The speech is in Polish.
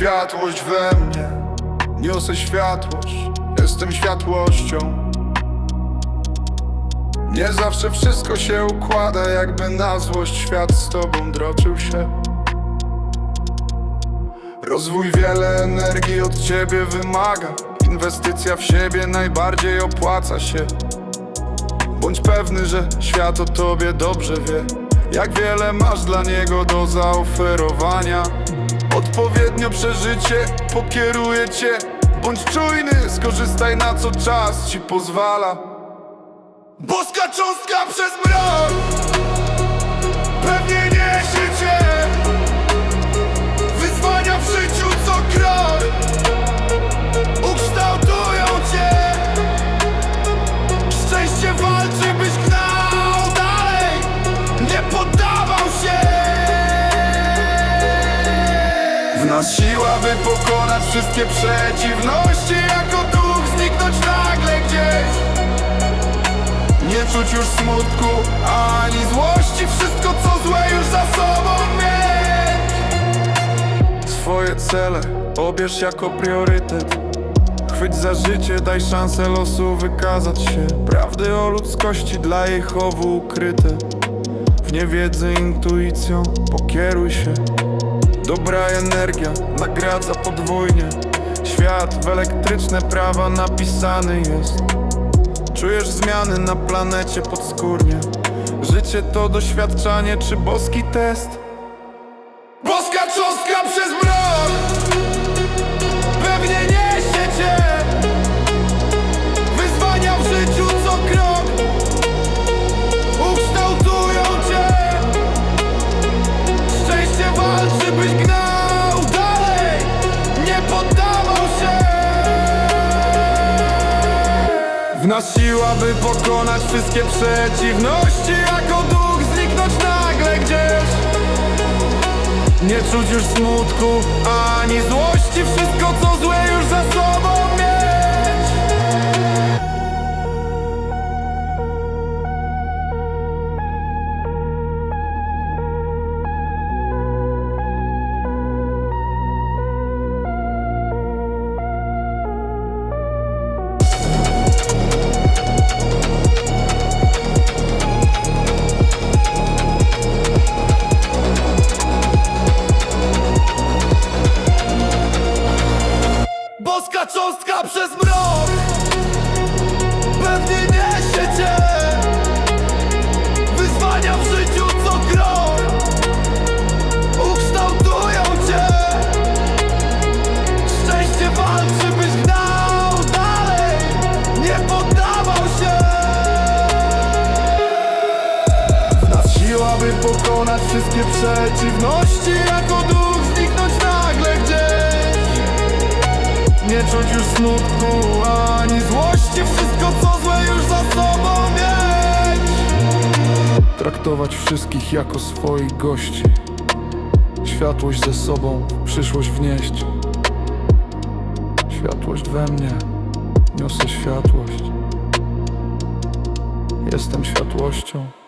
światłość we mnie. Niosę światłość, jestem światłością. Nie zawsze wszystko się układa Jakby na złość świat z tobą droczył się. Rozwój wiele energii od ciebie wymaga. Inwestycja w siebie najbardziej opłaca się. Bądź pewny, że świat o tobie dobrze wie. Jak wiele masz dla niego do zaoferowania Odpowiednio przeżycie pokieruje cię. Bądź czujny, skorzystaj na co czas ci pozwala. Boska cząstka nas siła, by pokonać wszystkie przeciwności Jako duch zniknąć nagle gdzieś. Nie czuć już smutku ani złości Wszystko co złe już za sobą mieć. Swoje cele pobierz jako priorytet. Chwyć za życie, daj szansę losu wykazać się. Prawdy o ludzkości dla jej chowu ukryte. W niewiedzy intuicją pokieruj się Dobra energia nagradza podwójnie. Świat w elektryczne prawa napisany jest. Czujesz zmiany na planecie podskórnie. Życie to doświadczanie czy boski test? Siła, by pokonać wszystkie przeciwności. Jako duch zniknąć nagle gdzieś. Nie czuć już smutku ani złości. Wszystko co złe już za sobą pokonać wszystkie przeciwności Jako duch zniknąć nagle gdzieś. Nie czuć już smutku ani złości Wszystko co złe już za sobą mieć. Traktować wszystkich jako swoich gości. Światłość ze sobą, przyszłość wnieść. Światłość we mnie, niosę światłość. Jestem światłością